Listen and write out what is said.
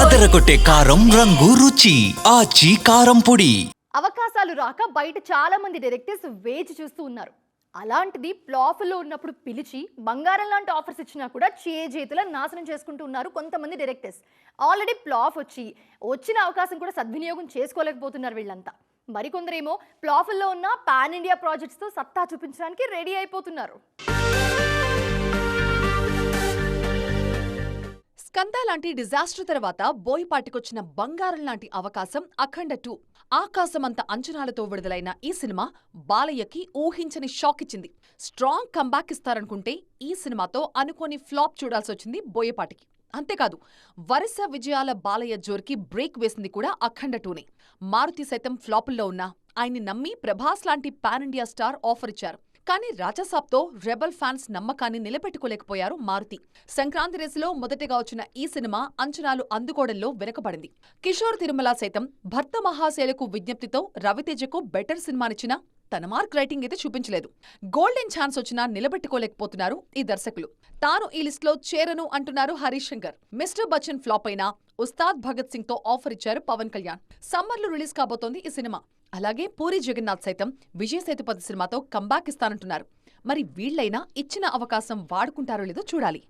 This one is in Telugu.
అదరగొట్టే కారం రంగు రుచి ఆచి కారం పొడి. అవకాశాలు రాక బయట చాలా మంది డైరెక్టర్స్ వేచి చూస్తూ ఉన్నారు. అలాంటిది ప్లాఫ్లో ఉన్నప్పుడు పిలిచి బంగారం లాంటి ఆఫర్స్ ఇచ్చినా కూడా చేతుల నాశనం చేసుకుంటూ ఉన్నారు కొంతమంది డైరెక్టర్స్ ఆల్రెడీ ప్లాఫ్ వచ్చి వచ్చిన అవకాశం కూడా సద్వినియోగం చేసుకోలేకపోతున్నారు వీళ్ళంతా. మరికొందరేమో ప్లాఫ్లో ఉన్న పాన్ ఇండియా ప్రాజెక్ట్స్తో సత్తా చూపించడానికి రెడీ అయిపోతున్నారు. స్కంద లాంటి డిజాస్టర్ తర్వాత బోయపాటికొచ్చిన బంగారం లాంటి అవకాశం అఖండ టూ. ఆకాశమంత అంచనాలతో విడుదలైన ఈ సినిమా బాలయ్యకి ఊహించని షాక్ ఇచ్చింది స్ట్రాంగ్ కంబ్యాక్ ఇస్తారనుకుంటే ఈ సినిమాతో అనుకోని ఫ్లాప్ చూడాల్సొచ్చింది బోయపాటికి. అంతేకాదు వరుస విజయాల బాలయ్య జోర్కి బ్రేక్ వేసింది కూడా అఖండ టూనే. మారుతి సైతం ఫ్లాపుల్లో ఉన్నా ఆయన్ని నమ్మి ప్రభాస్ లాంటి పాన్ ఇండియా స్టార్ ఆఫర్ ఇచ్చారు. కానీ రాజాసాబ్తో రెబల్ ఫ్యాన్స్ నమ్మకాన్ని నిలబెట్టుకోలేకపోయారు మారుతి. సంక్రాంతి రేసులో మొదటగా వచ్చిన ఈ సినిమా అంచనాలు అందుకోవడంలో వెనుకబడింది. కిషోర్ తిరుమల సైతం భర్త మహాశైలకు విజ్ఞప్తితో రవితేజకు బెటర్ సినిమానిచ్చినా తన మార్క్ రైటింగ్ అయితే చూపించలేదు. గోల్డెన్ ఛాన్స్ వచ్చినా నిలబెట్టుకోలేకపోతున్నారు ఈ దర్శకులు. తాను ఈ లిస్ట్లో చేరను అంటున్నారు హరీష్ శంకర్. మిస్టర్ బచ్చన్ ఫ్లాప్ అయినా ఉస్తాద్ భగత్ సింగ్తో ఆఫర్ ఇచ్చారు పవన్ కళ్యాణ్. సమ్మర్లో రిలీజ్ కాబోతోంది ఈ సినిమా. అలాగే పూరి జగన్నాథ్ సైతం విజయ సేతుపతి సినిమాతో కంబ్యాక్ ఇస్తానంటున్నారు. మరి వీళ్ళైనా ఇచ్చిన అవకాశం వాడుకుంటారో లేదో చూడాలి.